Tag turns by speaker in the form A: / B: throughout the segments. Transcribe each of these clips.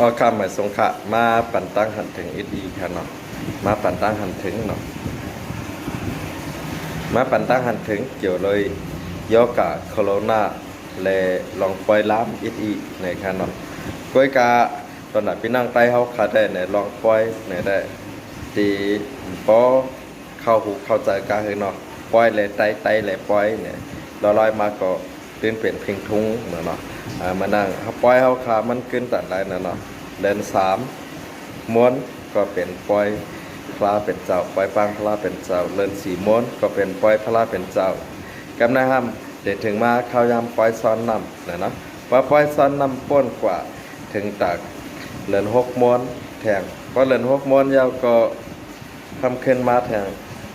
A: ออคำหมายสงขะมาปั่นตั้งหันถึงอีดีค่ะเนาะมาปั่นตั้งหันถึงเนาะมาปั่นตั้งหันถึงเกี่ยวเลยยอกะโคโรนาและลองปล่อยล้ามอีดีในค่ะเนาะก้อยกาตอนนั้นพี่นั่งใต้เฮาคาได้ในลองปล่อยในได้ตีปอเข้าหูเข้าใจกาเฮเนาะปล่อยเลยไตไตเลยปล่อยเนี่ยลอยมาก็ ตื่นเป็นเพียงทุ้งเหมือนเนาะมานั่งเขาปล่อยเขาขามันขึ้นตัดได้นะเนาะเดินสามม้วนก็เป็นปล่อยพระเป็นเจ้าปล่อยปางพระเป็นเจ้าเดินสี่ม้วนก็เป็นปล่อยพระเป็นเจ้ากำนะห้ามเด็ดถึงมาเข้ายำปล่อยซ้อนนำนะเนาะว่าปล่อยซ้อนนำป้นกว่าถึงตักเดินหกม้วนแทงเพราะเดินหกม้วนยาวก็ทำขึ้นมาแทง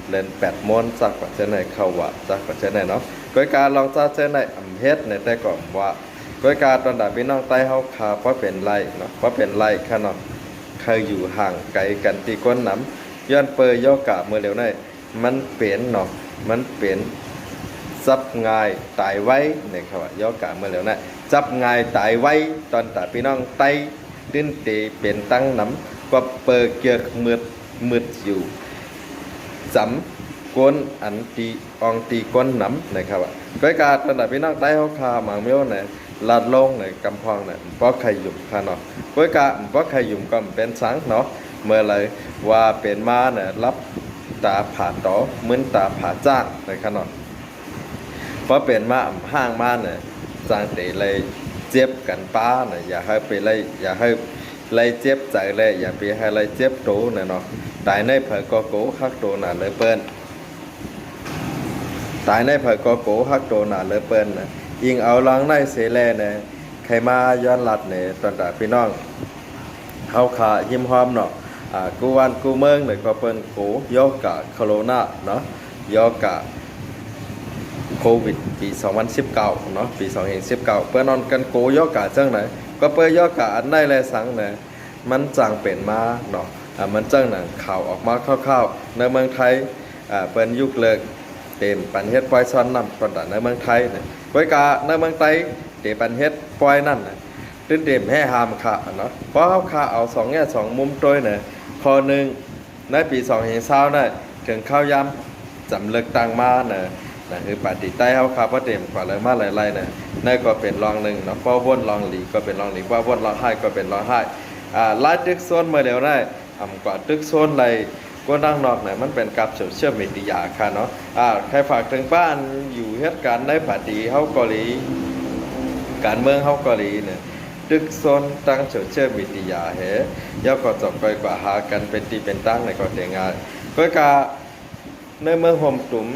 A: เล่นแปดม้วนจากกว่าจะไหนเข้าวะจากกว่าจะไหนเนาะ ก้อยการลองจ้าเจ้าไหนอำเฮ็ดในแต่ก่อนว่าก้อยการตอนดับพี่น้องใต้เฮาคาเพราะเป็นไรเนาะเพราะเป็นไรค่ะเนาะเคยอยู่ห่างไกลกันตีก้นน้ำย้อนเปยย่อกะเมื่อเร็วนี้มันเปลี่ยนเนาะมันเปลี่ยนจับง่ายตายไว้เนี่ยครับว่าย่อกะเมื่อเร็วนี้จับง่ายตายไว้ตอนตาพี่น้องใต้ดิ้นตีเปลี่ยนตั้งน้ำก็เปิดเกียกมืดมืดอยู่จำก้นอันตี อองตีก้นน้ำนะครับว่าก้อยการตอนดับพี่น้องใต้เฮาคาหมางเมียวเนี่ยลาดลงในกำพองเนี่ยเพราะใครหยุ่มค่ะเนาะก้อยกะเพราะใครหยุ่มก็เป็นสังเนาะเมื่อไรว่าเป็นมาเนี่ยรับตาผ่าต่อเหมือนตาผ่าจ้างในค่ะเนาะเพราะเป็นมาอ่ำห้างมาเนี่ยจางเตะเลยเจ็บกันป้าเนี่ยอย่าให้ไปเลยอย่าให้เลยเจ็บใจเลยอย่าไปให้เลยเจ็บตเนี่ยเนาะแตายในเผยก็โกคักโตน่ะเลยเปิ้น ตายในเผยก็โกคักโตน่ะเลเปิ้นนะยิงเอาลังในเสแลเนี่ยใครมาย้อนหลัดเนี่ยตอนตาพี่น้องเฮาขาหิมหอมเนาะอ่ากูวันกูเมืองเนี่ยก็เปิ้นโกโยกะโคโรนาเนาะโยกะโควิดปี 2019 เนาะปี 2019 เปิ้นนอนกันโกโยกะจังไหนก็เปิ้นโยกะอันใดแลสังเนี่ยมันจังเป็นมาเนาะอ่ามันจังหนังข่าวออกมาคร่าวๆในเมืองไทยอ่าเปิ้นยุคเลิก เต็มปันเฮ็ดปล่อยซ้อนนำตอนตาในเมืองไทยเนี่ยก้อยกาในเมืองไต้เดปันเฮ็ดปล่อยนั่นน่ะตื่นเต็มแห่หามค่ะเนาะเพราะเขาค่าเอาสองแง่สองมุมตัวเนี่ยข้อหนึ่งในปี2เห็นเศร้าน่ะถึงเข้าย้ำจำเลิกตั้งมาน่ะนะคือปฏิใต้เขาค่าบ่เต็มกว่าเลยมาหลายๆน่ะนั่นก็เป็นรองหนึ่งเนาะเพราะวนรองหลีก็เป็นรองหลีเพราะวนรองไห้ก็เป็นรองไห้อ่าลายตึกโซนเมื่อเดียวได้อำกว่าตึกโซนไร ก็นั่งนอกเนี่ยมันเป็นกับเชียลมีเดียาค่ะเนาะอ่าใครฝากถึงบ้านอยู่เหตุการณ์ในปฏิเฮาเกาหลีการเมืองเฮาเกาหลีเนี่ยตึกซนตั้งโซเชียลมีเดียเฮยาวก็จบไปกว่าหากันเป็นตีเป็นตั้งในก็แต่งงานก็กาในเมืองโฮมตุม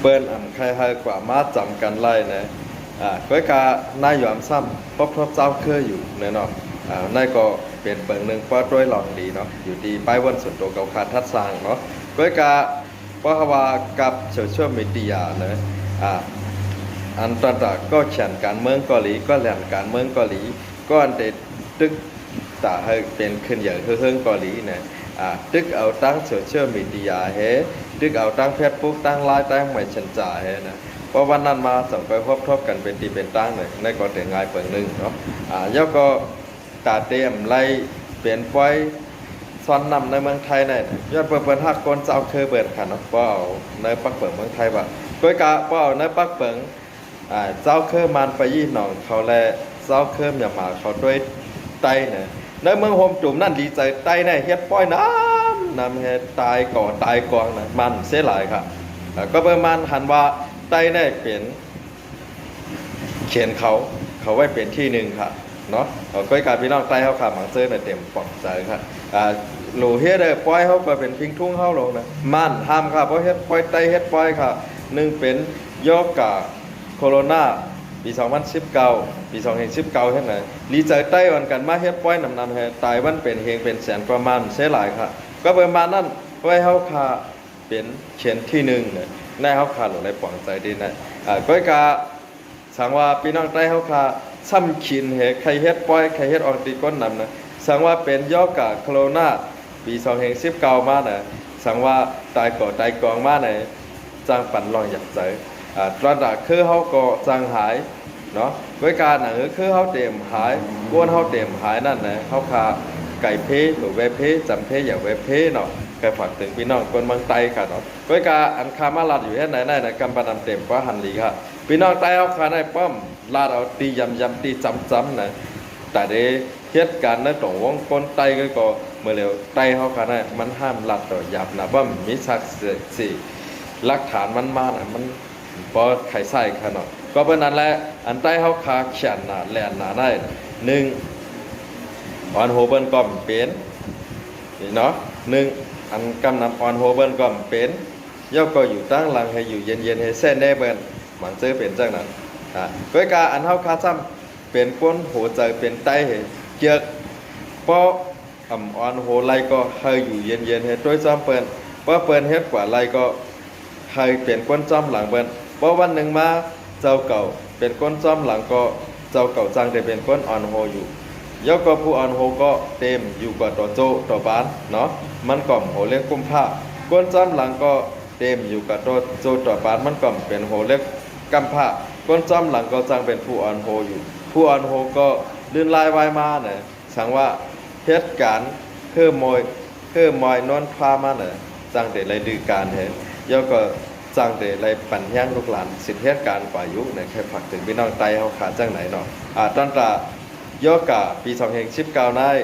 A: เปิ้นอำใครให้กว่ามาจำกันไล่นะ อ่าก็กานายยอมซ้ำพบทบเจ้าเคยอยู่แน่นอนอ่านายก็เป็นเปิงหนึ่งเพราะด้วยหลองดีเนาะอยู่ดีป้ายวันส่วนตัวเกาขาดทัดสร้างเนาะก็กาเพราวากับโซเชียลมีเดียเนะอ่าอันตอนตาก็แข่งการเมืองเกาหลีก็แหล่งการเมืองเกาหลีก็อันเดตึกตาให้เป็นขึ้นใหญ่เฮืองเกาหลีเนี่ยอ่าตึกเอาตั้งโซเชียลมีเดียเฮตึกเอาตั้งเฟซบุ๊กตั้งไลน์ตั้งไม่ชันจ่าเฮนะ เพราะวันนั้นมาส่งไปพบทบกันเป็นตีเป็นตั้งเลยในก็แต่งายเปิงหนึ่งเนาะอ่าแล้วก็ตาเต็มไล่เปลี่ยนไฟซ้อนนำในเมืองไทยเนี่ยยอดเปิดเปิดหักคนเจ้าเคยเบิดค่ะเนาะเป้าในปักเปิงเมืองไทยว่าก้อยกะเป้าในปักเปิงอ่าเจ้าเครือมันไปยี่หนองเขาแลเจ้าเครืองอย่ามาเขาด้วยไตเนี่ยในเมืองโฮมจุ่มนั่นดีใจไตเนี่ยเฮ็ดป้อยน้ำน้ำเฮ็ดตายก่อตายกองนะมันเสียหลายครับอ่าก็ประมาณหันว่า ไต่ได้เนี่ยน เขียนเขา เขาไว้เป็นที่หนึ่งค่ะเนาะเอาก้อยการพี่น้องไตเขาขาหมังเจอเนี่ยเต็มปอกใจครับอ่าหลูเฮ็ดเลยป้อยเขาก็เป็นพิงทุ่งเขาลงนะมันห้ามค่ะเพราะเฮ็ดป้อยไตเฮ็ดป้อยค่ะหนึ่งเป็นโยกะโคโรนาปี2019ปี2019เฮ็ดไหนลีใจไต้วันกันมาเฮ็ดป้อยนำนำให้ตายวันเป็นเฮงเป็นแสนประมาณเสียหลายค่ะ ก็ประมาณนั้นไว้เฮาค่าเป็นเขียนที่หนึ่งเนี่ย ในเฮาคาหลงในปวงใจดีนะอ่าก้อยกาสังว่าพี่น้องใต้เฮาคาซ้ำขินเฮใครเฮ็ดป้อยใครเฮ็ดออกตีก้นนำนะสังว่าเป็นย่อกะโคโรนาปี2019มาน่ะสังว่าตายก่อตายกองมาไหนจ้างปันลองอยากใจอ่าตอนดักคือเขาก็จางหายเนาะด้วยการหนังคือเขาเต็มหายกวนเขาเต็มหายนั่นนะเขาคาไก่เพหรือเวเพจำเพอย่าเวเพเนาะ กฝากถึงพี่น้องคนเมืองไต้ค่ะเนาะด้วยการอันคามาลาดอยู่ที่ไหนได้นะกำปนำเต็มว่าหันลีค่ะ พี่น้องไต้เขาคาได้ป้อมลาดเอาตียำยำตีจำจำนะแต่เดเหตุการณ์ในตรงวงกลไต้ก็ก็เมื่อเร็วไต้เขาคาได้มันห้ามลาดต่อยับนะว่ามีสักสี่หลักฐานมันมานะมันพอไข่ไส้ขนาดก็เป็นนั้นแหละอันใต้เขาคาเขียนหนาแหลนหนาได้หนึ่งออนโฮเบิลก็เป็นเนาะหนึ่ง อันกำนำออนโฮเบิลก็เป็นย่อก็อยู่ตั้งหลังให้อยู่เย็นๆให้เส้นได้เบินหมันเจอเป็นจังนั้นอะก้อยการอันเฮาคาซ้ำเป็นก้นโหใจเป็นไตให้เกียกเพราะอ่ำออนโหไลก็ให้อยู่เย็นๆให้ด้วยซ้ำเปิ้นเพราะเปิ้นเฮ็ดกว่าไลก็ใครเป็นก้นจ้อมหลังเบิ้นเพราะวันหนึ่งมาเจ้าเก่าเป็นก้นจ้อมหลังก็เจ้าเก่าจังแต่เป็นก้นอ่อนโฮอยู่ยกก็ผู้อ่อนโฮก็เต็มอยู่กว่าต่อโจต่อบ้านเนาะ มันก่อมโหเล็กกุมผ้าก้นจ้อมหลังก็เต็มอยู่กับตัวโจต่อบ้านมันก่อมเป็นโหเล็กกำผ้าก้นจ้อมหลังก็จังเป็นผู้อ่อนโฮอยู่ ผู้อ่อนโฮก็ลื่นลายวายมาเนี่ยสังว่าเหตุการณ์คือมอยคือมมอยนอนพามาเนี่ยจังแต่ไรดือการเห็นยกก็จังเดไรปัญญางลูกหลานสิทธิเหตุการณ์ป่ายุในแค่ผักถึงพี่น้องไตเฮาขาจังไหนเนาะอ่าตั้งแต่ยกกะปี2แห่ง19ได้น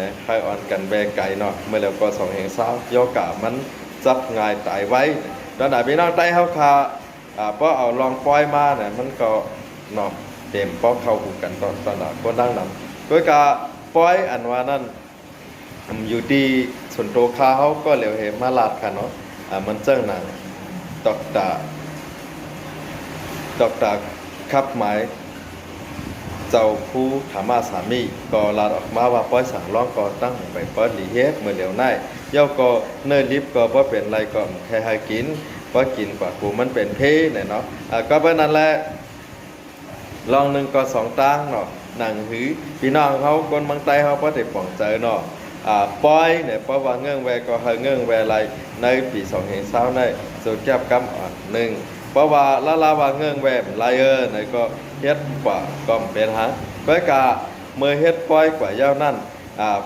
A: ะใครอ่อนกันแบกไก่เนาะเมื่อแล้วก็2แห่ง20ยกกะมันจับง่ายตายไว้ตอนไหนพี่น้องไตเฮาขาอ่าพอเอาลองปล่อยมาเนี่ยมันก็เนาะเต็มป้อเข้าหูกันตอนตอนนั้นก็ดังนั้นก็กะปล่อยอันว่านั่นอยู่ที่ส่วนโตคาเขาก็เหลวเหมาลาดค่ะเนาะอ่ามันเจ้าหนังดอกตาดอกตาคับหมาย เจ้าผู้ถามาสามีก็ลาดออกมาว่าป้อยสั่งร้องก็ตั้งไปป้อยหลีเฮ็ดเมื่อเดียวในเย่าก็เนินลิฟก็บ่เป็นไรก็แค่ให้กินเพราะกินกว่ากูมันเป็นเพเนี่ยเนาะก็เป็นนั่นแหละลองหนึ่งก็สองตั้งเนาะหนังหือพี่น้องเขาคนบางไตเขาก็ได้ป่องใจเนาะอ่าปอยเนี่ยเพราะว่าเงื่องแวก็เฮเงื่องแวไรในปี2เห็นเศร้าในสุดแก้บกำอ่อนหนึ่ง เพราะว่าละลาวาเงื่องแวไลเออร์ในก็เฮ็ดกว่าก็เป็นหางก็กะเมื่อเฮ็ดป้อยกว่ายาวนั่นอ่า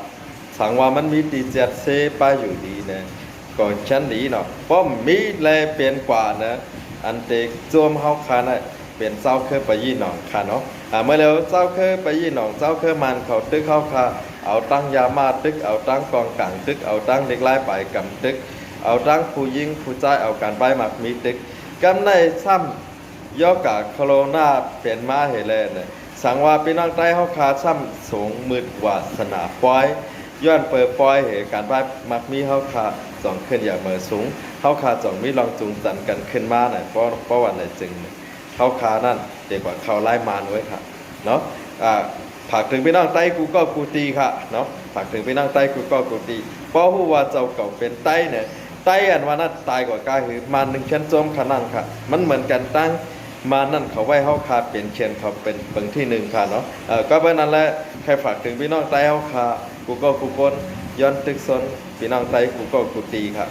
A: สังว่ามันมีตีเจ็ดเซไปอยู่ดีนะก่อนชั้นดีเนาะเพราะมีแลเปลี่ยนกว่านะอันเตกจวมเฮาคานะเป็นเจ้าเคยไปยี่หนองค่ะเนาะอ่าเมื่อแล้วเจ้าเคยไปยี่หนองเจ้าเคยมันเขาตึกเข้าคาเอาตั้งยามาตึกเอาตั้งกองกลางตึกเอาตั้งเด็กไล่ไปกำตึก เอาตั้งผู้ยิงผู้ใจเอาการใบหมักมีตึก กำในซ้ำย่อกาโคโรนาเป็นมาเหเลนเนี่ยสังว่าพี่น้องใต้เฮาคาซ้ำสูงมืดวาสนาปอยย้อนเปิดปอยเหตุการใบมักมีเฮาคาสองขึ้นอย่างเมื่อสูงเฮาคาสองมีลองจูงจันกันขึ้นมาหน่อยเพราะเพราะวันไหนจึงเฮาคานั่นเด็กกว่าเขาไล่มานไว้ค่ะเนาะอ่าฝากถึงพี่น้องใต้กูก็กูตีค่ะเนาะฝากถึงพี่น้องใต้กูก็กูตีเพราะผู้ว่าเจ้าเก่าเป็นไต้เนี่ย ไต้อันว่านั้นตายกว่ากาหือมาหนึ่งชั้นโจมขนั่งค่ะ มันเหมือนกันตั้งมานั่นเขาไว้เฮาคาเปลี่ยนเชียนเขาเป็นเบิงที่หนึ่งค่ะเนาะเออก็เป็นนั้นแหละใครฝากถึงพี่น้องใต้เฮาคากูก็กูกนย้อนตึกซนพี่น้องใต้กูก็กูตีค่ะ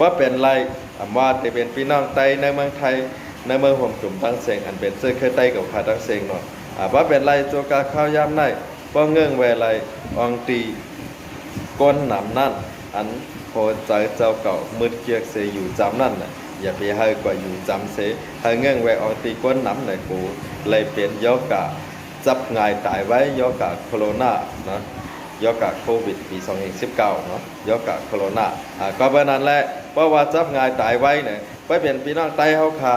A: ว่าเป็นไรอำว่าแต่เป็นพี่น้องใต้ในเมืองไทยในเมืองห่มกลุ่มตั้งเสียงอันเป็นเสื้อเคยใต้กับขาตั้งเสียงเนาะอ่าว่าเป็นไรโจกาข้าวยามในป้องเงื่องแวไรอองตีก้นหนำนั่นอัน โพใจเจ้าเก่ามืดเกียกเสยอยู่จำนั่นน่ะอย่าไปให้กว่าอยู่จำเสให้เงื่องแวอองตีก้นหนำในกูเลยเป็นยอกะจับง่ายตายไว้ยอกะโคโรนานะยอกะโควิดปี2019เนาะยอกะโคโรนาอ่าก็เพราะนั้นแหละเพราะว่าจับง่ายตายไว้เนี่ยไปเป็นพี่น้องไต้เฮาคา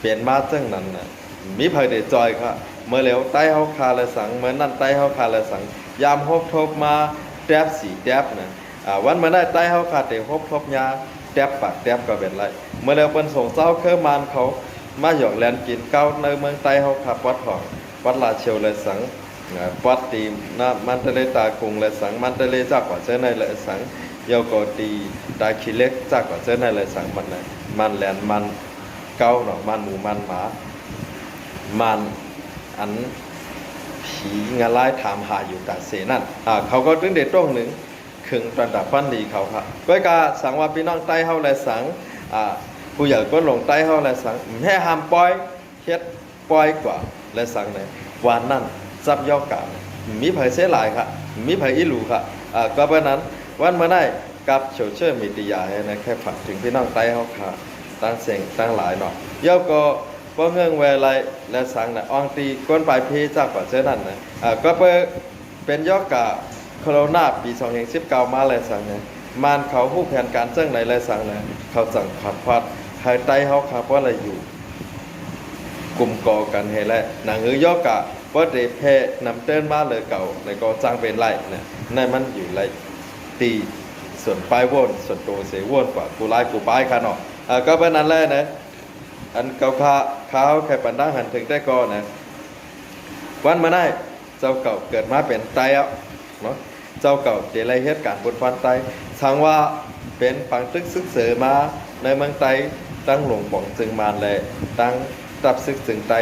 A: เปลี่ยนมาจังนั้นน่ะมีเผยเดจอยค่ะเมื่อเหลวใต้เฮาคาละสังเมื่อนั่นใต้เฮาคาละสังยามฮบทบมาแทบสีแทบนะอ่า วันมาได้ใต้เฮาคาดแต่ฮบทบยาแทบปากแทบก็เป็นไรเมื่อเหลวเปิ้นส่งเจ้าเครือมานเขามาหยอกแลนกินเก้าในเมืองใต้เฮาคาวัดหองวัดลาเชียวละสังวัดตีนะมันทะเลตากรุงละสังมันทะเลจากกว่าเจ้าในละสังเยาวโกตีตาขี้เล็กจากกว่าเจ้าในละสังมันนะมันแลนมันเก้าเนาะมันหมูมันหมา มันอันผีงาไล่ถามหาอยู่กาเสนั่นอ่าเขาก็ตึงเด็ดตรงหนึ่ง ขึงระดับฟันดีเขาครับก้อยกาสังว่าพี่น้องใต้เฮาและสังอ่าผู้ใหญ่ก็ลงใต้เฮาและสังแห่ห้ามปล่อยเฮ็ดปล่อยกว่าและสังไหนวันนั้นซับยอกกามีไผเสียหลายค่ะมีไผอีหลูค่ะอ่าก็เพราะนั้นวันมาได้กับโซเชียลมีเดียให้นะแค่ฝากถึงพี่น้องไต้เฮาค่ะตั้งเสียงตั้งหลายเนาะเย่าก็บ่เงื่องเวลาและสังนะอองตีก้นปลายเพจากกว่าเจ้านั่นนะอ่าก็เปิเป็นยอกกา โคโรนาปี2019มาเลยสังเนะมานเขาผู้แผนการเจ้งไหนเลยสังเนะเขาสั่งขัดพัดห้ไต้เฮาค่ะว่าอะไรอยู่ กลุ่มก่อกันให้และหนังหือยอกะว่าเดเพนำเต้นมาเลยเก่าแล้วก็จ้างเป็นไรนะนั่นมันอยู่ไรตีส่วนปลายวนส่วนตัวเสียวนกว่ากูไล่กูปลายค่ะเนาะอ่าก็เป็นนั้นแหละนะอันเก่าคาข้าแค่ปันดังหันถึงได้ก็นะวันมาได้เจ้าเก่าเกิดมาเป็นไตอะเนาะ เจ้าเก่าเดลัยเหตุการณ์บนฟันไตสังว่าเป็นปังตึกซึกเสือมาในเมืองไตตั้งหลวงป่องจึงมานเลยตั้งตับซึกถึงไต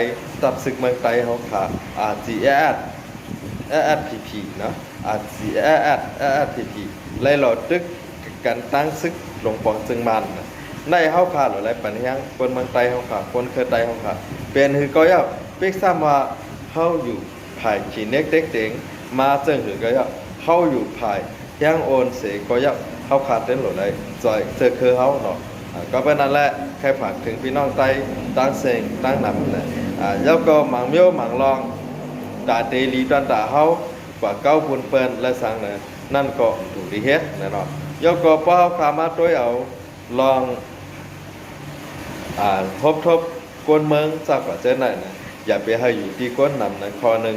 A: ตับซึกเมืองไตเขาขาอาจีแอดแอดพีพีเนาะอาจีแอดแอดพีพีไล่หลอดตึกกันตั้งซึกหลวงป่องจึงมันะในเฮาขาหรือไรปัญญางคนเมืองไตเฮาขาคนเคยไตเฮาขาเป็นคือก็ยาเปิกซ้ำว่าเฮาอยู่ภายขีเน็กเด็กเต็งมาเจิงหือก็ยา เฮาอยู่ภายย่างโอนเสก็ยาเฮาขาดเต้นหรือไรจอยเจอคือเฮาเนาะอ่าก็เป็นนั่นแหละแค่ฝากถึงพี่น้องไต้ตั้งเสงตั้งหนำนะอ่าแล้วก็หมังเมียวหมังลองตาเตลีตันตาเฮากว่าเก้าพุนเปิ้นและสังเนะนั่นก็ถูกดีเฮ็ดแน่นอนยกก็ป้าขามาตัวยเอาลองอ่าทบทบกวนเมืองจากว่าเจ้าไหนนะอย่าไปให้อยู่ที่ก้นนำนะข้อหนึ่ง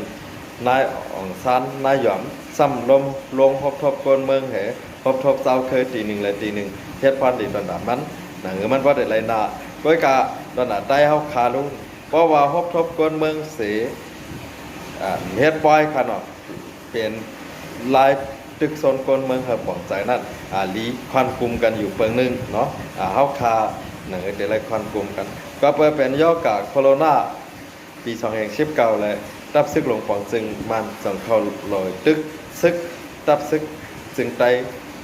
A: นายอ่องซันนายหยอม ซ้ำลมลงพบทบกวนเมืองเหพบทบเจ้าเคยตีหนึ่งและตีหนึ่งเฮ็ดพันดีตอนนั้นมันหนังมันว่าได้ไรนาก้อยกะตอนนั้นได้เฮาคาลุงเพราะว่าฮบทบกวนเมืองเสเฮ็ดปล่อยค่ะเนาะเป็นลายตึกโซนกวนเมืองเฮาป้องใจนั่นอ่าลีควันกลุ่มกันอยู่เปิงหนึงเนาะอ่าเฮาคาหนังได้ไรควันกลุ่มกัน ก็เปิดเป็นย่อกะโคโรนาปี2019เก่าเลยตับซึกหลงปองจึงมันสังเข้าลอยตึก ซึกตับซึกจึงไต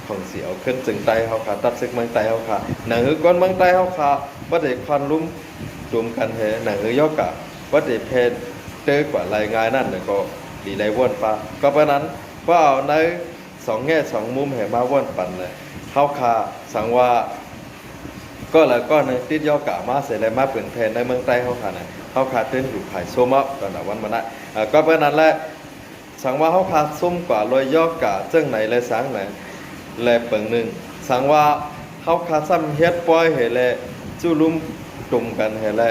A: ของเสียวขึ้นจึงไตเฮาค่ะตัดซึกเมืองไตเฮาค่ะหนังหือก้อนเมืองไตเฮาค่ะบ่ได้ควันลุ่มจุ่มกันเฮหนังหือยอกกะบ่ได้เพศเตอกว่ารายงานนั่นน่ะก็ดีไรว่นปาก็เพราะนั้นก็เอาในสองแง่สองมุมให้มาว่นปันเลยเฮาค่ะสังว่าก็แล้วก็ในติดยอกะมาเสร็จแล้วมาเปลี่ยนแผนในเมืองใต้เฮาค่ะนะเฮาขาดเต้นอยู่ภายโซมะตอนนั้นวันมานะก็เพราะนั้นแหละ สังว่าเฮาขาดซุ่มกว่าลอยยอกะเจ้งไหนเลยสังไหนแลยเปิงหนึ่งสังว่าเขาคาซ้ำเฮ็ดปล่อยให้แลจู้ลุ่มตุ่มกันให้แล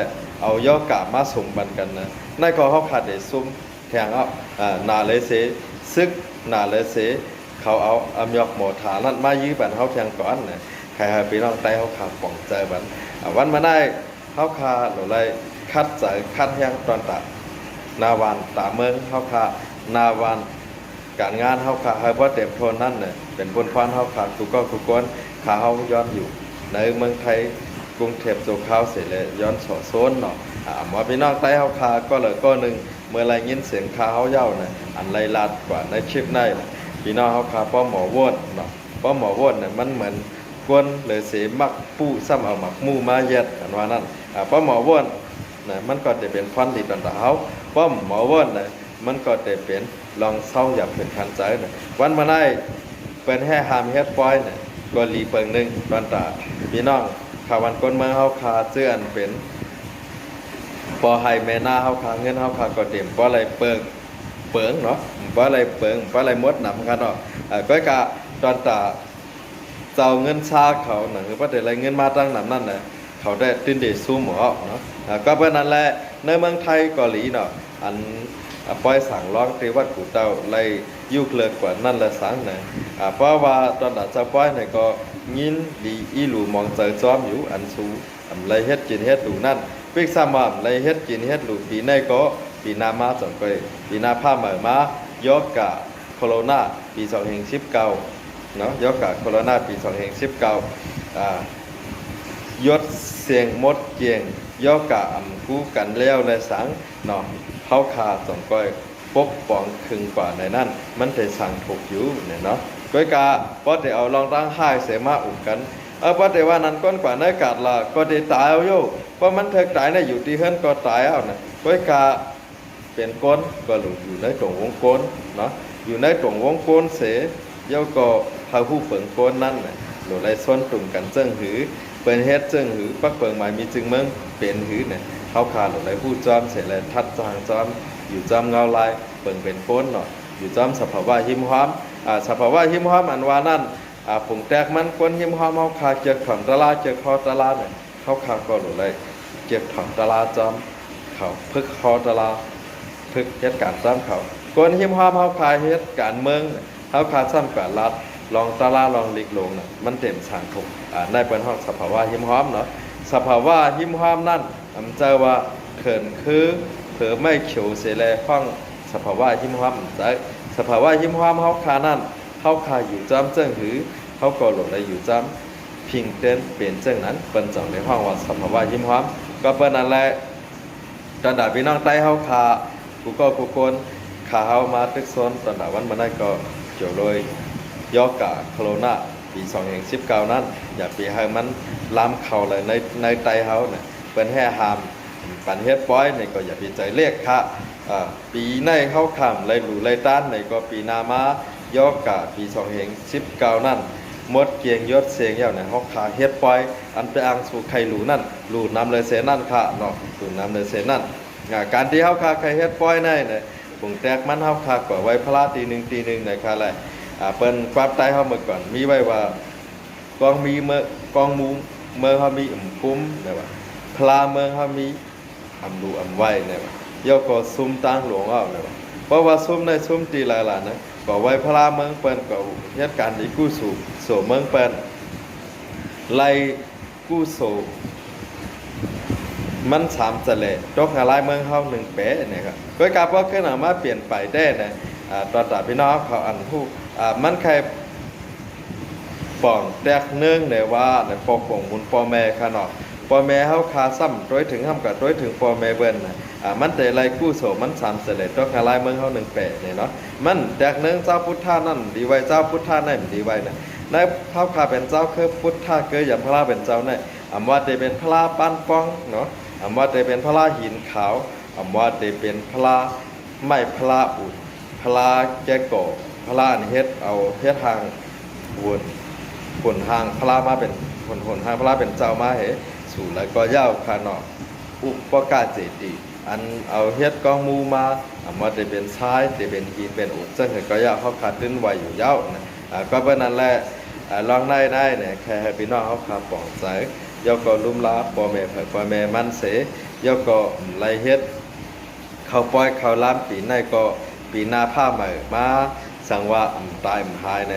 A: เอาย่อกะมาสมบันกันนะนั่นก็เขาขาดได้ซุ่มแทงเอาอ่านาเลเสซึกนาเลเสเขาเอาอำยอกหมอฐานั่นมายื้อบันเฮาแทงก่อนนะใครหาพี่น้องไต้เฮาขาป่องใจบันวันมาได้เฮาคาหรือไรคัดใจคัดแฮงตอนตะนาวันตาเมืองเฮาคา นาวันการงานเฮาขาเฮาบ่เต็มทนนั่นน่ะเป็นบนควานเฮาขาทุกก็ทุกคนขาเฮาย้อนอยู่ ในเมืองไทยกรุงเทพโซขาวเสร็จแล้วย้อนสอโซนเนาะอ่าหมอพี่น้องใต้เฮาขาก็เลยก็หนึ่งเมื่อไรยินเสียงขาเฮาเย้าน่ะอันไรลาดกว่าในคลิปในน่ะพี่น้องเฮาขาป้อหมอวดเนาะป้อหมอวดน่ะมันเหมือนกวนหรือเสมักปู้ซ้ำเอาหมักมู่มาเย็ดอันว่านั่นอ่าป้อหมอวดน่ะมันก็จะเป็นควันที่ตันตาเฮาป้อหมอวดน่ะ มันก็จะเป็นลองเศร้าอย่าเพิ่นคันใจนะวันมาได้เป็นแห่หามเฮ็ดปอยน่ะก็รีเปิงหนึ่งตอนตาพี่น้องขาวันก้นเมืองเฮาคาเจื้อนเป็นพอให้แม่หน้าเฮาคาเงินเฮาคาก็เต็มบ่อะไรเปิงเปิงเนาะบ่อะไรเปิงบ่อะไรมดหนำกันเนาะเอ่อก็กะตอนตาเจ้าเงินชาเขาน่ะคือว่าได้ไรเงินมาตั้งนำนั่นน่ะเขาได้ตินเดซูหมอเนาะก็เป็นนั้นแหละในเมืองไทยเกาหลีเนาะอัน อาปล่อยสั่งร้องตีวัดกูเต้าไล่ยุคเลิกกว่านั่นละสังนะอ่าเพราะว่าตอนนั้นจะปล่อยเนี่ยก็ยินดีอีหลูมองเจอจอมอยู่อันสูอำไรเฮ็ดกินเฮ็ดหลูนั่นปิกซ้ำว่าอำไรเฮ็ดกินเฮ็ดหลูปีในก็ปีหน้ามาจนไปปีหน้าผ้าใหม่มายอกกะโคโรนาปี2019เก้าเนาะยอกกะโคโรนาปี2019อ่ายศเสียงมดเกียง ย่อกะอำกู้กันแล้วและสังเนาะเขาคาสองก้อยปกป้องคึงกว่าในนั้น มันได้สั่งถูกอยู่เนี่ยเนาะก้อยกาพอได้เอาลองตั้งห้ายเสมาอุกกันเออพอได้ว่านั้นก้นกว่าในกาดละก็ได้ตายเอาโยเพราะมันเถิกตายเนี่ยอยู่ที่เฮิรนก็ตายเอานะก้อยกาเป็นก้นก็หลุดอยู่ในตรงวงก้นเนาะอยู่ในตรงวงก้นเสเย่าก็พาผู้เปิงก้นนั่นน่ะหลุดไรส้นตุ่มกันเจิงหือเปิ้นเฮ็ดเจิงหือปักเปิงหมายมีจึงเมือง เป็นหื้อเนี่ยเขาขาดหลุดไรผู้จอมเสร็จแล้วทัดจางจอม อยู่จอมเงาลายเปิงเป็นก้นเนาะอยู่จอมสภาวะหิมหอมอ่าสภาวะหิมหอมอันวานั่นอ่าผงแตกมันก้นหิมหอมเฮาขาดเจอขอนตะลาเจอคอตะลาเนี่ยเขาขาดก็หลุดไรเจ็บถอนตะลาจอมเขาพึกคอตะลาพึกเฮ็ดการซ้ำเขาคนหิมหอมเฮาคายเฮ็ดการเมืองเฮาคาซ้ำกับรัฐลองตะลาลองลิกลงน่ะมันเต็มสังคมอ่าได้เป็นห้องสภาวะหิมหอมเนาะ สภาวะหิมหอมนั่นอำเจอว่าเขินคือเผอไม่เขียวเสแลห้องสภาวะหิมหอมใจสภาวะหิมหอมเฮาคานั่นเฮาคาอยู่จ้ำเจิ้งหือเฮาก็หลงได้อยู่จ้ำพิงเต้นเปลี่ยนเจ้งนั้นเปิ้นจังในห้องว่าสภาวะหิมหอมก็เปิ้นนั่นแหละตอนดาพี่น้องใต้เฮาคากูก็กูคนขาเฮามาตึกซนตอนดาวันมาได้ก็เกี่ยวเลยยอกกะโคโรนา ปี2019นั้น อย่าปีให้มันล้ำเข้าเลยในในไตเฮาเนี่ยเปิ้นแห่หามปันเฮ็ดป้อยเนี่ยก็อย่าไปใจเลขค่ะปีในเฮาข้ามเลยหลูเลยต้านนี่ก็ปีนามายอกกะปี2019นั้นมดเกียงยศเสียงเยาวเนี่ยเฮาขาเฮ็ดปอยอันไปอังสู่ไข่หลูนั่นหลูน้ำเลยเสนั่นค่ะเนาะหลูน้ำเลยเสนั่นาการที่เฮาคาไข่เฮ็ดปอยในเนี่ยผงแตกมันเฮาคากว่าไว้พระตีหนึ่งตีหนึ่งในค่ะแหล เปิ้นความใต้เฮาเมื่อก่อน มีไว้ว่ากองมีเมื่อกองมูเมื่อเฮามีอุ่มคุ้มเนี่ยว่าพลาเมืองเฮามีอำดูอำไว้เนี่ยว่าย่อก็ซุ่มตั้งหลวงเอาเนี่ยว่าเพราะว่าซุ่มในซุ่มตีหลายๆนะก็ไว้พลาเมืองเปิ้นก็เฮ็ดการอีกู้สู่สู่เมืองเปิ้นไล่กู้โซมันสามจะเลยตกหาลายเมืองเฮาหนึ่งเป๊ะเนี่ยครับก็กลับว่าขึ้นออกมาเปลี่ยนไปได้นะอ่าตอนตาพี่น้องเขาอันผู้ มันใครป่องแตกเนื่องเนี่ยว่าในปกป่งมุนปอแม่ค่ะเนาะปอแม่เฮาคาซ้ำร้อยถึงห้ากับร้อยถึงปอแม่เบิ้นนะอ่ามันแต่ไรกู้โสมันสามเสลดตกหาลายเมืองเฮาหนึ่งเป๊ะเนี่ยเนาะมันแตกเนื่องเจ้าพุทธานั่นดีไว้เจ้าพุทธานั่นดีไว้นะในเท้าขาเป็นเจ้าคือพุทธาเกยอย่างพระเป็นเจ้าเนี่ยอำว่าเตเป็นพระราปั้นป้องเนาะอำว่าเตเป็นพระหินขาวอำว่าเตเป็นพระไม้พระอุดพระแกโกะ พระราอันเฮ็ดเอาเฮ็ดทางวนผลทางพระรามาเป็นผลผลทางพระราเป็นเจ้ามาเหสู่แล้วก็ย่าวคานาะอุปกาเจติอันเอาเฮ็ดกองมูมาอำว่าเตเป็นทรายเตเป็นหินเป็นอุดซึ่งก็ย่าวเขาขาดตื้นไว้อยู่ยาวนะอ่าก็เป็นนั่นแหละอ่าลองได้ได้เนี่ยแค่ให้พี่น้องเขาขับปองใสยกก็ลุ่มลาปอแม่เผยปอแม่มันเสยกก็ไล่เฮ็ดเขาปล่อยเขาล้ำปีในก็ปีหน้าผ้าใหม่มา สังว่าอ่ำตายอ่ำหายใน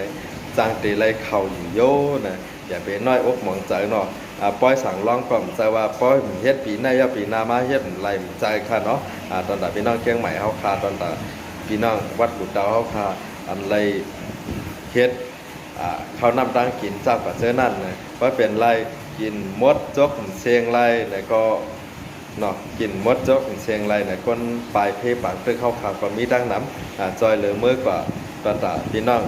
A: จังตีไล่เขาอยู่โยนะอย่าไปน้อยอกหมองใจเนาะอ่าปล่อยสั่งร้องก่อมใจว่าปล่อยเฮ็ดปีในอย่าปีหน้ามาเฮ็ดไล่ใจค่ะเนาะอ่าตอนตาพี่น้องเชียงใหม่เฮาคาตอนตาพี่น้องวัดกุดดาวเฮาคาอันไล่เฮ็ดอ่าเขานำตังกินจากปัจเจอนั่นนะว่าเป็นไรกินมดจกเสียงไรแล้วก็เนาะกินมดจกเสียงไรเนี่ยคนปลายเพปากตึกเข้าขาวก็มีดังน้ำอ่าจอยเหลือเมื่อกว่า ตอนตาพี่น้อง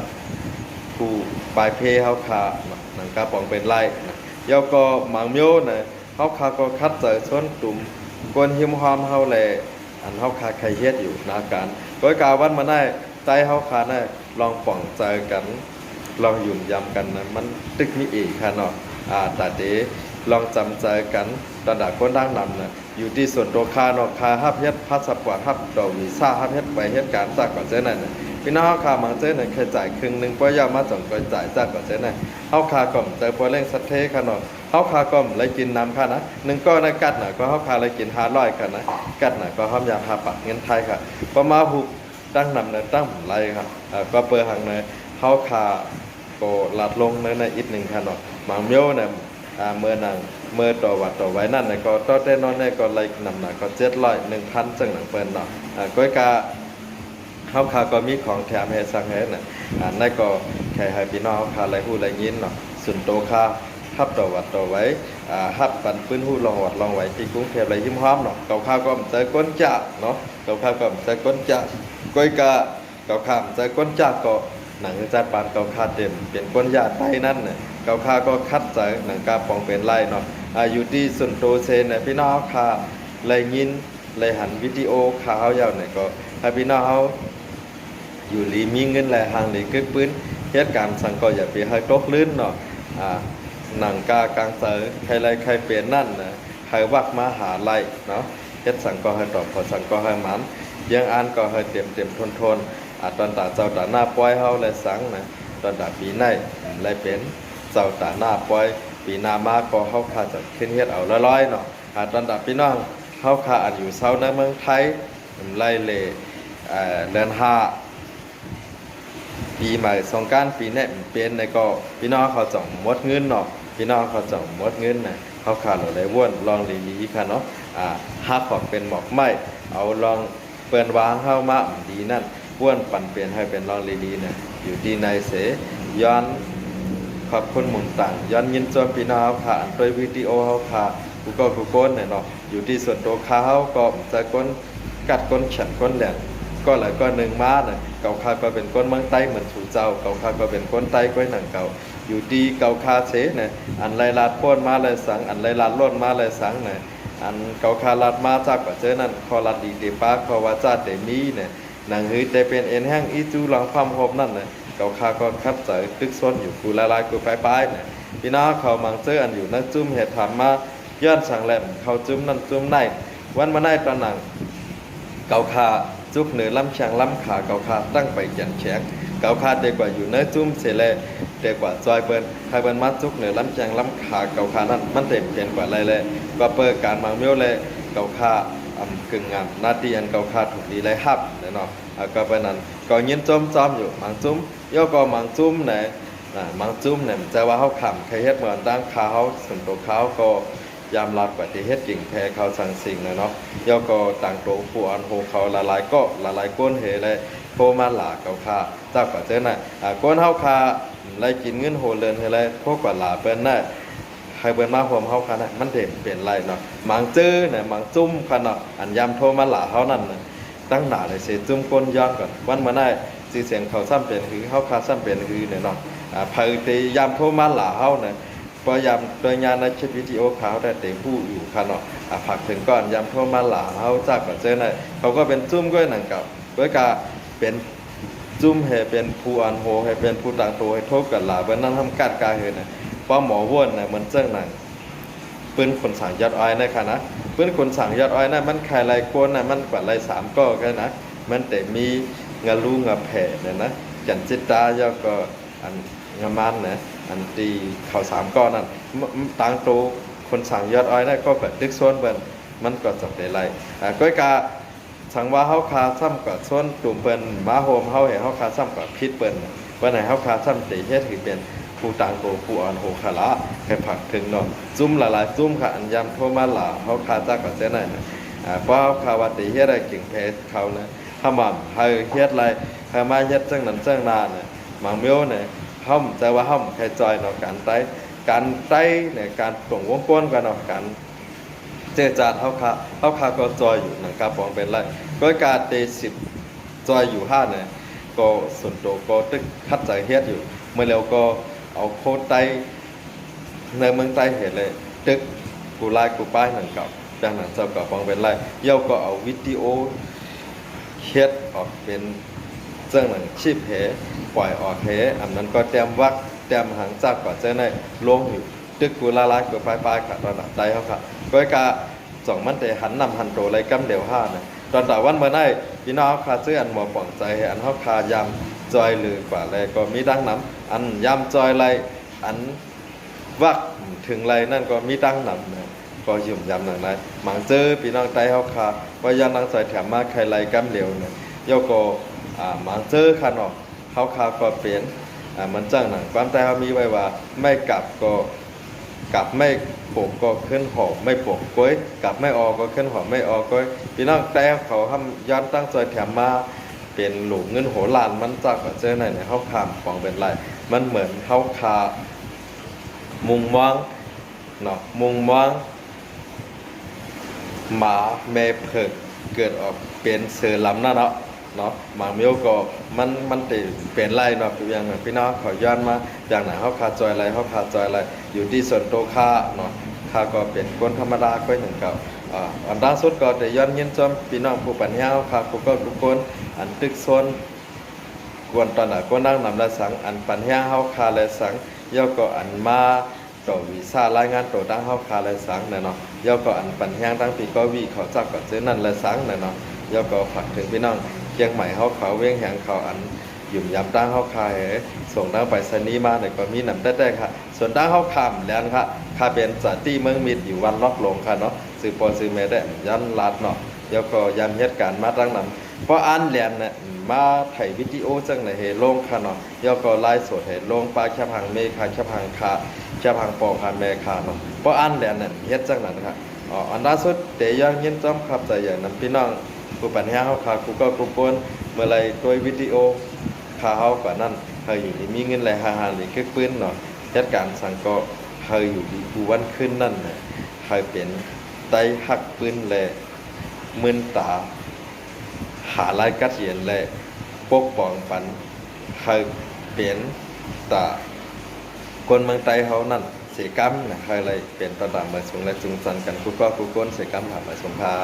A: ผู้ปลายเพเฮาคาเนาหนังกาปองเป็นไรนะเยาก็หมังโยนะเฮาคาก็คัดเจอส่วนตุ่มกวนหิมหอมเฮาแลอันเฮาคาใครเฮ็ดอยู่นาการก็กล่าววันมาได้ใจเฮาคาได้ลองป่องใจกันลองยุ่มยำกันนะมันตึกมีเอกค่ะเนาะอ่าต่เดลองจำใจกันตอนดาคนดังนำนะอยู่ที่ส่วนตัวคาเนาะคาฮับเฮ็ดพาสปอร์ตฮับดอกวีซ่าฮับเฮ็ดไปเฮ็ดการจากก่อนเจ้นั่นนะ พี่น้องเฮาคามังเจ้นั่นเคยจ่ายครึ่งหนึ่งป้อยามาจ่องก็จ่ายจากก่อนเจ้นั่นเฮาคาก่อมเจอพอเร่งสัตเทค่ะเนาะเฮาคาก่อมเลยกินน้ำค่ะนะหนึ่งก้อนกัดหน่ะก็เฮาคาเลยกิน500ค่ะนะกัดหน่ะก็ห้ามยาหาปักเงินไทยค่ะประมาหุกตั้งนำเนะตั้งไรครับก็เปิดหังเนยเฮาคาก็หลัดลงในในอีกหนึ่งขนาดหมาเมียวเนี่ยอ่าเมื่อนังเมื่อต่อวัดต่อไว้นั่นเนี่ยก็ต่อแต่นอนเนี่ยก็ไล่นำหนักก็เจ็ดร้อยหนึ่งพันจังหนังเปิ้นเนาะอ่าก้อยกา เฮาคาก็มีของแถมให้สังเฮ็ดน่ะอ่านั่นก็แค่ให้พี่น้องเฮาคาไล่ฮู้ไล่ยินเนาะสุนโตคาฮับต่อวัดต่อไว้อ่าฮับปันปื้นฮู้ลองวัดลองไว้ที่กรุงเทพไรยิ้มหอมเนาะเก่าข้าวก็ใจก้นจะเนาะเก่าข้าวก็ใจก้นจะก้อยกาเก่าข้ามใจก้นจะก็หนังจัดปานเกาคาเต็มเป็นก้นยาไตนั่นน่ะเกาคาก็คัดจากหนังกาปองเป็นไล่เนาะอายุที่สุนโตเซนน่ะพี่น้องคาไลยินเลยหันวิดีโอข่าวเฮาเนี่ยก็ให้พี่น้องเฮา อยู่หลีมีเงินแลหางหลีกึกปื้นเหตุการณ์สังก็อย่าไปให้ตกลื่นเนาะอ่าหนังกากลางเสอใครไรใครเปลี่ยนนั่นนะใครวักมาหาไล่เนาะเฮ็ดสังก็ให้ตอบพอสังก็ให้หมันยังอ่านก็ให้เต็มเต็มทนทนอาตอนตาเจ้าตาหน้าปล่อยเฮาและสังนะตอนตาปีในเลยเป็นเจ้าตาหน้าปล่อยปีหน้ามาก็เฮาคาจะขึ้นเฮ็ดเอาร้อยๆเนาะอาตอนดับพี่น้องเฮาคาอันอยู่เซาในเมืองไทยไล่เลเอ่อเดือนหา ปีใหม่สงกานต์ปีนี้มันเป็นในก็พี่น้องเขาจ่องมดเงินเนาะพี่น้องเขาจ่องมดเงินน่ะเฮาคาเราได้ว่นลองลีๆค่ะเนาะอ่าฮักออกเป็นหมอกไม้เอาลองเปิ้นวางเฮามาดีนั่นว่นปั่นเปลี่ยนให้เป็นลองลีๆน่ะอยู่ดีในเสย้อนขอบคุณหมุนต่างย้อนยินจอมพี่น้องเฮาค่ะอันโดยวิดีโอเฮาค่ะกูก็กูก้นเนี่ยเนาะอยู่ที่ส่วนตัวเขาก็จะก้นกัดก้นฉันก้นแหลม ก็หลายก็หนึ่งมาเนี่ยเก่าคาก็เป็นก้นเมืองใต้เหมือนถูเจ้าเก่าคาก็เป็นก้นใต้ก้อยหนังเก่าอยู่ดีเก่าคาเสเนี่ยอันไรลาดพ้นมาเลยสังอันไรลาดล้นมาเลยสังเนี่ยอันเก่าคาลาดมาจากก็เจอนั่นคอลาดดีเตปาคอวาจาเตมีเนี่ยหนังหือแต่เป็นเอ็นแห้งอีจูหลังความหอมนั่นเนี่ยเก่าคาก็คัดใจตึกซ้นอยู่กูละลายกูไปไปเนี่ยพี่น้องเขามังเจออันอยู่นั่นจุ้มเหตุถามมาย้อนสั่งแหลมเขาจุ้มนั่นจุ้มในวันมาในตอนหนังเก่าคา จุกเหนือลำช่างลำขาเกาคาตั้งไปเขียนแฉงเกาคาเด็กกว่าอยู่เนื้อจุ้มเสแลเด็กกว่าจอยเปิ้นใครเปิ้นมาจุกเหนือลำช่างลำขาเกาคานั่นมันเต็มเขียนกว่าไรเลยก็เปิดการมังเมียวเลยเกาคาอำกึ่งงามนาตีอันเกาคาถูกดีเลยฮับเนาะอ่าก็ไปนั้นก็ยินจมจอมอยู่มังจุ้มโยก็มังจุ้มเนี่ยนะมังจุ้มเนี่ยมันจะว่าเขาขำใครเฮ็ดเหมือนตั้งเขาส่วนตัวเขาก็ ยามรับปฏิเฮ็ดกิ่งแพ้เขาสั่งสิ่งนะเนาะโยก็ต่างตัวผู้อันโหเขาละลายก็ละลายก้นเหเลยโทมาหลาเกาคาเจ้าก็เจอน่ะอ่าก้นเฮาคาไล่กินเงินโหเลินเฮเลยพวกกว่าหลาเปิ้นน่ะใครเปิ้นมาห่วมเฮาคาน่ะมันเด่นเปลี่ยนไรเนาะมังจื้อเนี่ยมังจุ้มคันเนาะอันยามโทรมาหลาเฮานั่นน่ะตั้งหน้าเลยเสียจุ้มก้นย้อนก่อนวันมาได้สีเสียงเขาซ้ำเป็นคือเขาคาซ้ำเป็นคือเนี่ยเนาะอ่าพายตียามโทรมาหลาเฮาเนี่ย พอยามตัวยานในชิดวิดีโอขาวแต่เตผู้อยู่ค่ะเนาะอ่าผักถึงก่อนยามโทรมาหลาเฮาจากก็เจอน่ะเขาก็เป็นจุ้มก้อยหนังก่าก้อยกาเป็นจุ้มให้เป็นผู้อันโหให้เป็นผู้ต่างตัวให้ทษกับหลาเบิ่นนั้นทำการกาเฮ็ดน่ะป้าหมอว่นน่ะเหมือนเจ้งหนังปืนขนสั่งยอดอ้อยนะค่ะนะปืนขนสั่งยอดอ้อยนะมันขายไรกวนนะมันกว่าไรสามก็แค่นะมันแต่มีงาลูงาแผ่เนี่ยนะจันจิตตายอก็อันงามันนะ อันตีเขาสามก้อนนั่นต่างโตวคนสั่งยอดอ้อยนะก็แบบดึกส่วนเบิ่นมันก็จับได้ไรอ่าก้อยกาสังว่าเฮาคาซ้ำกับส่วนตุ่มเปิ้นมาโฮมเฮาเห็นเฮาคาซ้ำกับพิษเปิ้นน่ะว่าไหนเฮาคาซ้ำต่เฮ็ดคือเป็นผู้ต่างโตผู้อ่อนโหคาละแค่ผักถึงเนาะจุ้มหลายๆจุ้มค่ะอันยำโทมาหลาเขาคาจากกับเจ้น่อยนะอ่าเพราะเขาคาว่าติเฮ็ดอะไรเก่งแพ้เขานะถ้ามันเฮาเฮ็ดอะไรเฮามาเฮ็ดจังนั้นจังนาเนี่ยบางเมียวเนี่ย เฮาแต่ว่าเฮาแค่จอยเนาะการไต้การไต้เนี่ยการตรงวงกวนกันเนาะการเจจาดเฮาคาเฮาคาก็จอยอยู่หนังกาปองเป็นไรก็การเตสิบจอยอยู่ห้าเนี่ยก็ส่วนตัวก็ตึกคัดใจเฮ็ดอยู่ เมื่อแล้วก็เอาโคตรไตในเมืองใต้เห็นเลยตึกกูไล่กูป้ายหนังเก่าดังนั้นเจ้ากับปองเป็นไรเย่าก็เอาวิดีโอเฮ็ดออกเป็น เจ้าหนังชีพเหปล่อยออกเหอันนั้นก็เตรียมวักเตรียมหางจากกว่าเจ้าในลงอยู่ตึกกูลาลายกูป้ายป้ายกับระดับใดเขาค่ะก็กาสองมันแต่หันนำหันโตไรกำเดียวห้านะตอนแต่วันเมื่อไห้พี่น้องคาซื้ออันหมอป่องใจอันเขาคายำจอยหรือกว่าไรก็มีดังน้ำอันยำจอยไรอันวักถึงไรนั่นก็มีดังน้ำนะก็ยุ่มยำหนังไรหมังเจอพี่น้องไตเขาคาว่ายันนังใส่แถมมาใครไรกำเดียวเนี่ยโยก็ อ่าหมังเจอคันออกเขาคาก็เปลี่ยนอ่ามันจ้างหนังความแต่เขามีไว้ว่าไม่กลับก็กลับไม่ปกก็ขึ้นหอไม่ปกก้อยกลับไม่ออกก็ขึ้นหอไม่ออกก้อยพี่น้องแต่เขาทำย้อนตั้งใจแถมมาเป็นหลูเงินโหลานมันจากกับเจอไหนในเขาขามของเป็นไรมันเหมือนเขาคามุงมองเนาะมุงมองหมาแม่เพิกเกิดออกเป็นเสือลำนั่นเนาะ เนาะหมาเมียวก็มันมันติเป็นไรเนาะอย่างนั้นพี่น้องขอย้อนมาอย่างไหนเขาคาดจอยอะไรเขาคาดจอยอะไรอยู่ที่ส่วนโตวค่าเนาะค่าก็เป็นคนธรรมดาก็อย่างเก่าอ่าอันล่าสุดก็ได้ย้อนเยินจอมพี่น้องผู้ปัญญาค่ะผู้ก็ทุกคนอันตึกโซนกวนตอนน่ะก็นั่งนำละสังอันปัญญาเฮาคาและสังย่อก็อันมาต่อวีซ่ารายงานตัวดังเฮาคาและสังเนาะย่อก็อันปัญญาตั้งปีก็วีเขาจักก็ซื้อนั่นและสังเนาะย่อก็ฝากถึงพี่น้อง เชียงใหม่เฮาเขาเวียงแหงเขาอันหยุ่มยำตั้งเฮาคายส่งดังไปสนีมาเนี่ยก็มีหนำแต่ๆค่ะ ส่วนดังเฮาคำแล้วค่ะค่าเป็นสถานที่เมืองมิตรอยู่วันล็อกลงค่ะเนาะซื้อปอซื้อแม่ได้ยันลาดเนาะเดี๋ยวก็ยำเหตุการณ์มาตั้งนำเพราะอันเรียนเนี่ยมาถ่ายวิดีโอจังไหนเฮลงค่ะเนาะเดี๋ยวก็ไลฟ์สดเฮลงปลาแคบหังเมคาแคบหังคาแคบหังปอคาแม่คาเนาะเพราะอันเรียนเนี่ยเฮ็ดจังนั้นค่ะอ๋ออันล่าสุดเตยังยินจอมขับใจอย่างนั้นพี่น้อง ผู้ปัญญาเฮาค่ะกูก็กูปนเมื่อไรตัวยวิดีโอขาเฮากว่านั้นเฮาอยู่นี่มีเงินหลายหาหาหรือคือปืนเนาะเหตุการณ์สังก็เฮาอยู่ดีกูวันขึ้นนั่นน่ะเฮาเป็นไตหักปืนแลมึนตา หาลายกัดเหียนแลปกป้องปันเฮาเป็นตาคนเมืองไตเฮานั่นเสกรรมนะเฮาเลยเป็นตาดามมาสงและจุงสันกันกูก็กูก้นเสกรรมหามาสงพา